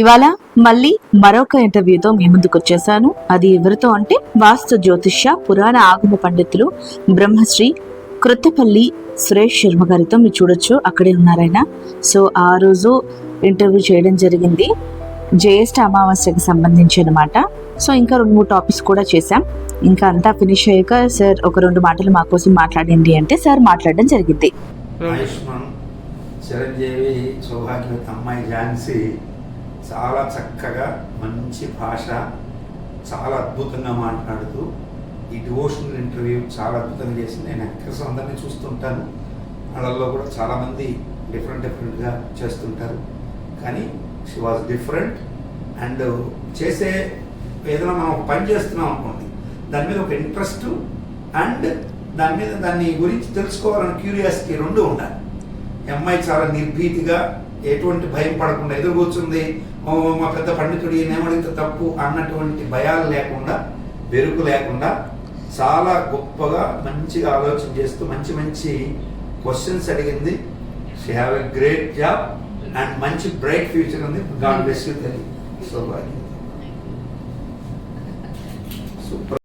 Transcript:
ఇవాళ మళ్ళీ మరొక ఇంటర్వ్యూతో మీ ముందుకు వచ్చేసాను అది ఎవరితో అంటే వాస్తు జ్యోతిష్య పురాణ ఆగమ పండితులు బ్రహ్మశ్రీ కృత్తపల్లి సురేష్ శర్మ గారితో మీరు చూడొచ్చు అక్కడే ఉన్నారాయన సో ఆ రోజు ఇంటర్వ్యూ చేయడం జరిగింది. జ్యేష్ఠ అమావాస్యకి సంబంధించి అనమాట సో ఇంకా రెండు మూడు టాపిక్స్ కూడా చేశాం. ఇంకా అంతా ఫినిష్ అయ్యాక సార్ ఒక రెండు మాటలు మా కోసం మాట్లాడండి అంటే సార్ మాట్లాడడం జరిగింది. ఆయుష్మాన్ చిరంజీవి సౌభాగ్యవతి అమ్మాయి ఝాన్సీ చాలా చక్కగా మంచి భాష చాలా అద్భుతంగా మాట్లాడుతూ ఈ డివోషనల్ ఇంటర్వ్యూ చాలా అద్భుతంగా చేసింది. నేను యాక్టర్స్ అందరినీ చూస్తుంటాను. వాళ్ళల్లో కూడా చాలామంది డిఫరెంట్ డిఫరెంట్గా చేస్తుంటారు. కానీ షీ వాజ్ డిఫరెంట్ అండ్ చేసే ఏదైనా మనం ఒక పని చేస్తున్నాం అనుకోండి దాని మీద ఒక ఇంట్రెస్ట్ అండ్ దాని మీద దాన్ని గురించి తెలుసుకోవాలని క్యూరియాసిటీ రెండు ఉండాలి. ఈ అమ్మాయి చాలా నిర్భీతిగా ఎటువంటి భయం పడకుండా ఎదురు కూర్చుంది "ఓ, మా పెద్ద పండితుడు ఈయనేమడిగితే తప్పు అన్నటువంటి భయాలు లేకుండా బెరుకు లేకుండా చాలా గొప్పగా మంచిగా ఆలోచన చేస్తూ మంచి మంచి క్వశ్చన్స్ అడిగింది. She have a great job and మంచి బ్రైట్ ఫ్యూచర్ ఉంది. గాడ్ బ్లెస్ యూ తెలియ సో సూపర్